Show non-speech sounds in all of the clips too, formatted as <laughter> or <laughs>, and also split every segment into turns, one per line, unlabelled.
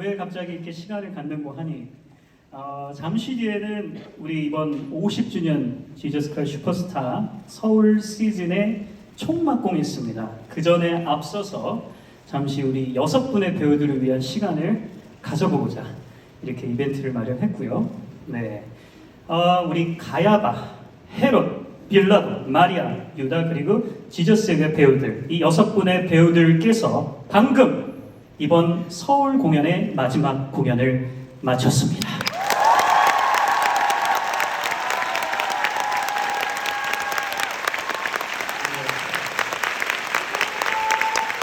왜 갑자기 이렇게 시간을 갖는고 하니? 어, 잠시 뒤에는 우리 이번 50주년 지저스컬 슈퍼스타 서울 시즌의 총막공이 있습니다. 그 전에 앞서서 잠시 우리 여섯 분의 배우들을 위한 시간을 가져보고자 이렇게 이벤트를 마련했고요. 네, 어, 우리 가야바, 헤롯, 빌라도, 마리아, 유다 그리고 지저스의 배우들 이 여섯 분의 배우들께서 방금 이번 서울 공연의 마지막 공연을 마쳤습니다.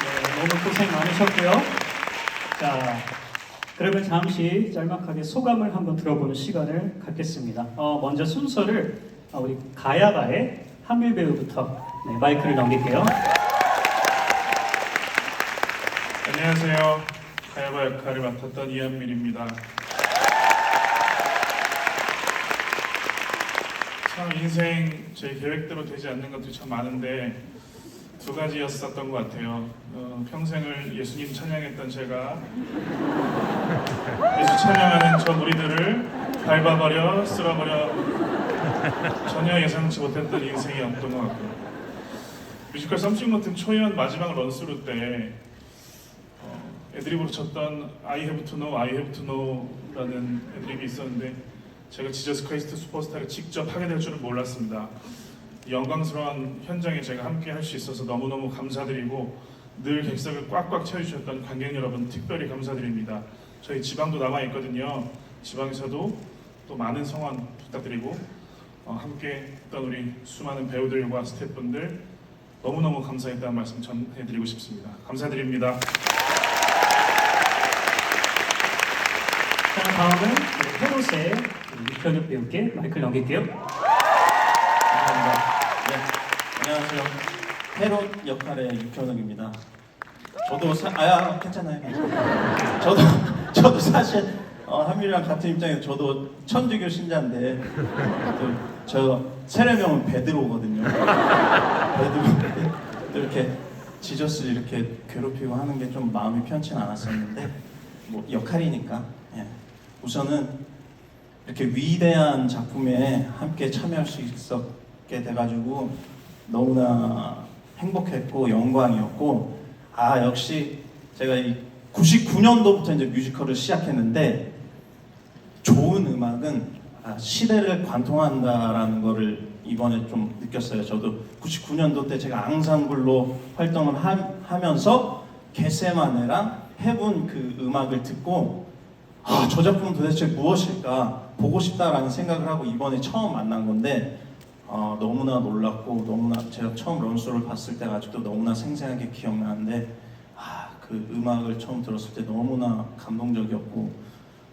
네, 많으셨고요. 자, 그러면 잠시 짤막하게 소감을 한번 들어보는 시간을 갖겠습니다. 어, 먼저 순서를 어, 우리 가야바의 한밀 배우부터 네, 마이크를 넘길게요.
안녕하세요. 가야바 역할을 맡았던 이한밀입니다. 참 인생 제 계획대로 되지 않는 것들이 참 많은데 두 가지였었던 것 같아요. 어, 평생을 예수님 찬양했던 제가 예수 찬양하는 저 무리들을 밟아버려 쓸어버려 전혀 예상치 못했던 인생이었던 것 같고요. 뮤지컬 썸씽 같은 초연 마지막 런스루 때 어, 애드립으로 쳤던 I have to know, I have to know라는 애드립이 있었는데 제가 지저스 크라이스트 슈퍼스타를 직접 하게 될 줄은 몰랐습니다. 이 영광스러운 현장에 제가 함께 할 수 있어서 너무너무 감사드리고 늘 객석을 꽉꽉 채워주셨던 관객 여러분 특별히 감사드립니다. 저희 지방도 남아 있거든요. 지방에서도 또 많은 성원 부탁드리고 어, 함께 했던 우리 수많은 배우들과 스태프분들 너무너무 감사했다는 말씀 전해드리고 싶습니다. 감사드립니다.
자, 다음은 헤롯의 이현욱 배우께 마이크를 넘길게요.
감사합니다. 네, 안녕하세요. 헤롯 역할의 육현욱입니다. 저도 사, 아야 괜찮아요. 저도 저도 사실 어, 한민이랑 같은 입장에서 저도 천주교 신자인데 또, 저 세례명은 베드로거든요. 베드로 또 이렇게 지저스를 이렇게 괴롭히고 하는 게 좀 마음이 편치 않았었는데 뭐 역할이니까 예. 우선은 이렇게 위대한 작품에 함께 참여할 수 있었게 돼가지고 너무나 행복했고 영광이었고 아 역시 제가 이 99년도부터 이제 뮤지컬을 시작했는데 좋은 음악은 아, 시대를 관통한다라는 거를 이번에 좀 느꼈어요. 저도 99년도 때 제가 앙상블로 활동을 하, 면서 게세마네랑 해본 그 음악을 듣고 아, 저 작품은 도대체 무엇일까 보고 싶다라는 생각을 하고 이번에 처음 만난 건데 어, 너무나 놀랐고 너무나 제가 처음 런스를 봤을 때가 아직도 너무나 생생하게 기억나는데 아, 그 음악을 처음 들었을 때 너무나 감동적이었고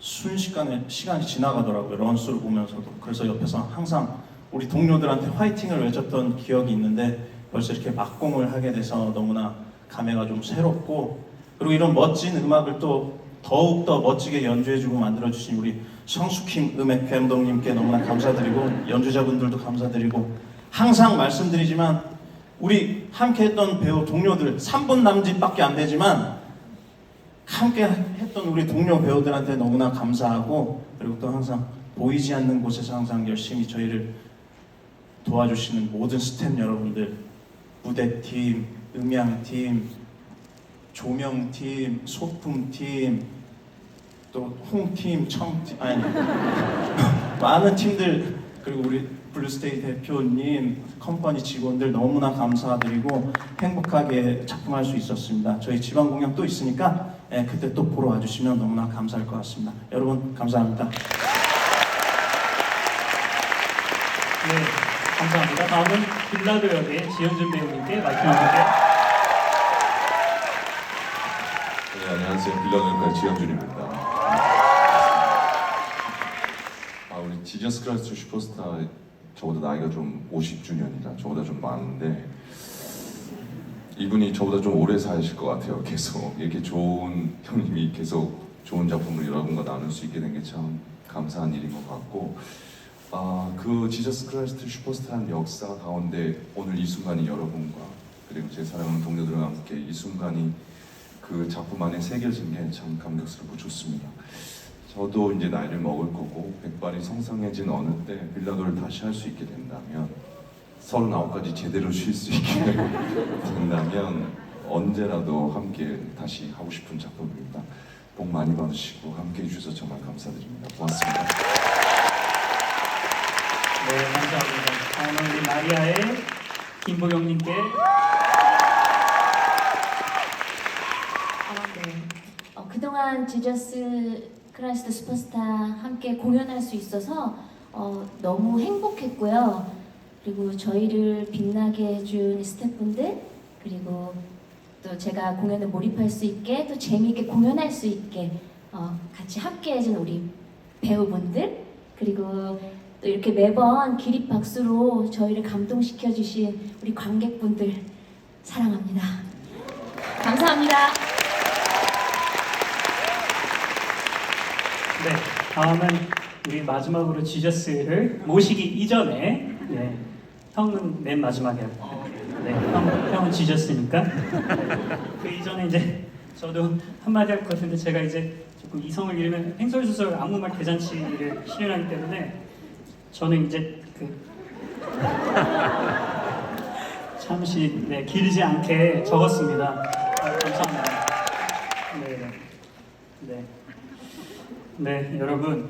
순식간에 시간이 지나가더라고요 런스를 보면서도. 그래서 옆에서 항상 우리 동료들한테 화이팅을 외쳤던 기억이 있는데 벌써 이렇게 막공을 하게 돼서 너무나 감회가 좀 새롭고 그리고 이런 멋진 음악을 또 더욱더 멋지게 연주해주고 만들어주신 우리 성수킴 음악 감독님께 너무나 감사드리고 연주자분들도 감사드리고 항상 말씀드리지만 우리 함께 했던 배우 동료들 3분 남짓밖에 안 되지만 함께 했던 우리 동료 배우들한테 너무나 감사하고 그리고 또 항상 보이지 않는 곳에서 항상 열심히 저희를 도와주시는 모든 스태프 여러분들 무대팀, 음향팀, 조명팀, 소품팀, 또 홍팀, 청팀, 아니 <laughs> 많은 팀들 그리고 우리 블루스테이 대표님, 컴퍼니 직원들 너무나 감사드리고 행복하게 작품할 수 있었습니다. 저희 지방 공연 또 있으니까 예, 그때 또 보러 와주시면 너무나 감사할 것 같습니다. 여러분 감사합니다.
네, 감사합니다. 다음은 빌라도 역의 지현준 배우님께 넘길게요.
안녕하세요. 빌런 역할 지영준입니다. 아, 우리 지저스 크라이스트 슈퍼스타 저보다 나이가 좀 50주년이라 저보다 좀 많은데 이분이 저보다 좀 오래 사실 것 같아요. 계속 이렇게 좋은 형님이 계속 좋은 작품을 여러분과 나눌 수 있게 된 게 참 감사한 일인 것 같고 아, 그 지저스 크라이스트 슈퍼스타한 역사 가운데 오늘 이 순간이 여러분과 그리고 제 사랑하는 동료들과 함께 이 순간이 그 작품 안에 새겨진 게 참 감격스럽고 좋습니다. 저도 이제 나이를 먹을 거고 백발이 성성해진 어느 때 빌라도를 다시 할 수 있게 된다면 서른아홉까지 제대로 쉴 수 있게 <laughs> 된다면 언제라도 함께 다시 하고 싶은 작품입니다. 복 많이 받으시고 함께 해주셔서 정말 감사드립니다. 고맙습니다.
네, 감사합니다. 다음은 우리 마리아의 김보경님께
아, 네. 어, 그동안 지저스 크라이스트 슈퍼스타 함께 공연할 수 있어서 어, 너무 행복했고요. 그리고 저희를 빛나게 해준 스태프분들 그리고 또 제가 공연에 몰입할 수 있게 또 재미있게 공연할 수 있게 어, 같이 함께 해준 우리 배우분들 그리고 또 이렇게 매번 기립 박수로 저희를 감동시켜 주신 우리 관객분들 사랑합니다. 감사합니다.
네, 다음은 우리 마지막으로 지저스를 모시기 이전에 네, 형은 맨 마지막이야. 네, 형, 형은 지저스니까 그 이전에 이제 저도 한마디 할 것 같은데 제가 이제 조금 이성을 잃으면 행설수설 안무말 대잔치를 실현하기 때문에 저는 이제 그 잠시 네, 길지 않게 적었습니다. 아, 감사합니다. 네, 네. 네. 네, 여러분.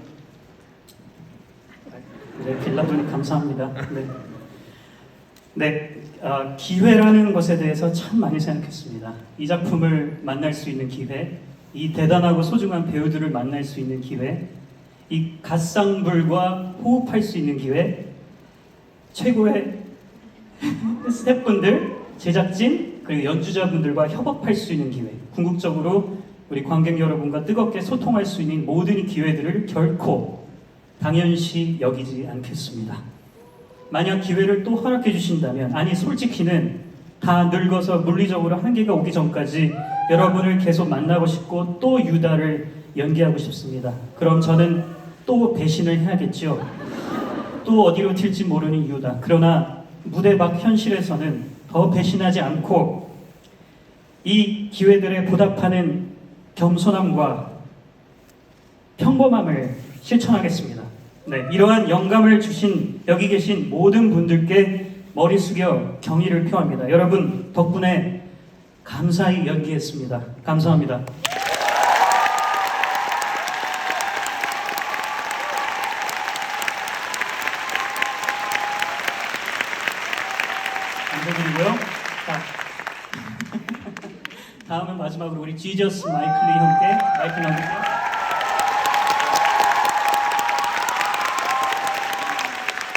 네, 빌라도님 감사합니다. 네. 네, 아, 기회라는 것에 대해서 참 많이 생각했습니다. 이 작품을 만날 수 있는 기회, 이 대단하고 소중한 배우들을 만날 수 있는 기회, 이 갓상불과 호흡할 수 있는 기회, 최고의 스태프분들, 제작진, 그리고 연주자분들과 협업할 수 있는 기회, 궁극적으로 우리 관객 여러분과 뜨겁게 소통할 수 있는 모든 기회들을 결코 당연시 여기지 않겠습니다. 만약 기회를 또 허락해 주신다면, 아니 솔직히는 다 늙어서 물리적으로 한계가 오기 전까지 여러분을 계속 만나고 싶고 또 유다를 연기하고 싶습니다. 그럼 저는 또 배신을 해야겠죠. 또 어디로 튈지 모르는 유다. 그러나 무대 밖 현실에서는 더 배신하지 않고 이 기회들에 보답하는 겸손함과 평범함을 실천하겠습니다. 네, 이러한 영감을 주신 여기 계신 모든 분들께 머리 숙여 경의를 표합니다. 여러분 덕분에 감사히 연기했습니다. 감사합니다. 마지막으로 우리 지저스 마이클리 형께 마이크 넘길게요.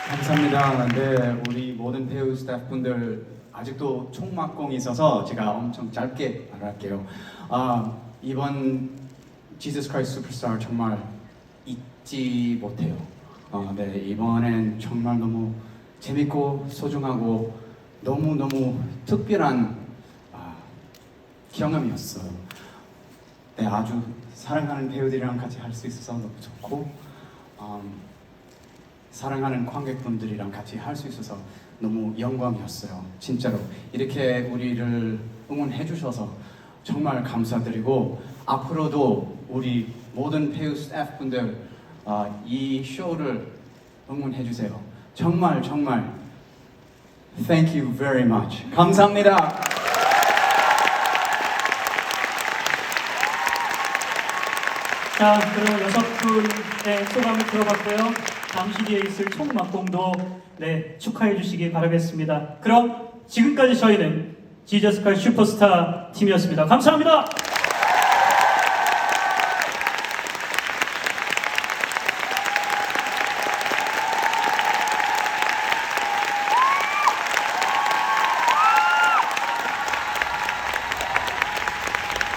감사합니다. 네, 우리 모든 배우 스태프분들 아직도 총막공이 있어서 제가 엄청 짧게 말할게요. 아, 이번 지저스 크라이스트 슈퍼스타 정말 잊지 못해요. 어, 네, 이번엔 정말 너무 재밌고 소중하고 너무 너무 특별한 아, 경험이었어요. 네, 아주 사랑하는 배우들이랑 같이 할 수 있어서 너무 좋고. 음, 사랑하는 관객분들이랑 같이 할 수 있어서 너무 영광이었어요. 진짜로 이렇게 우리를 응원해 주셔서 정말 감사드리고 앞으로도 우리 모든 배우 스태프분들 아, 이 쇼를 응원해 주세요. 정말 정말 Thank you very much. 감사합니다.
자, 그럼 여섯 분의 소감을 들어봤고요. 잠시 뒤에 있을 총막공도 네, 축하해 주시기 바라겠습니다. 그럼 지금까지 저희는 지저스칼 슈퍼스타 팀이었습니다. 감사합니다.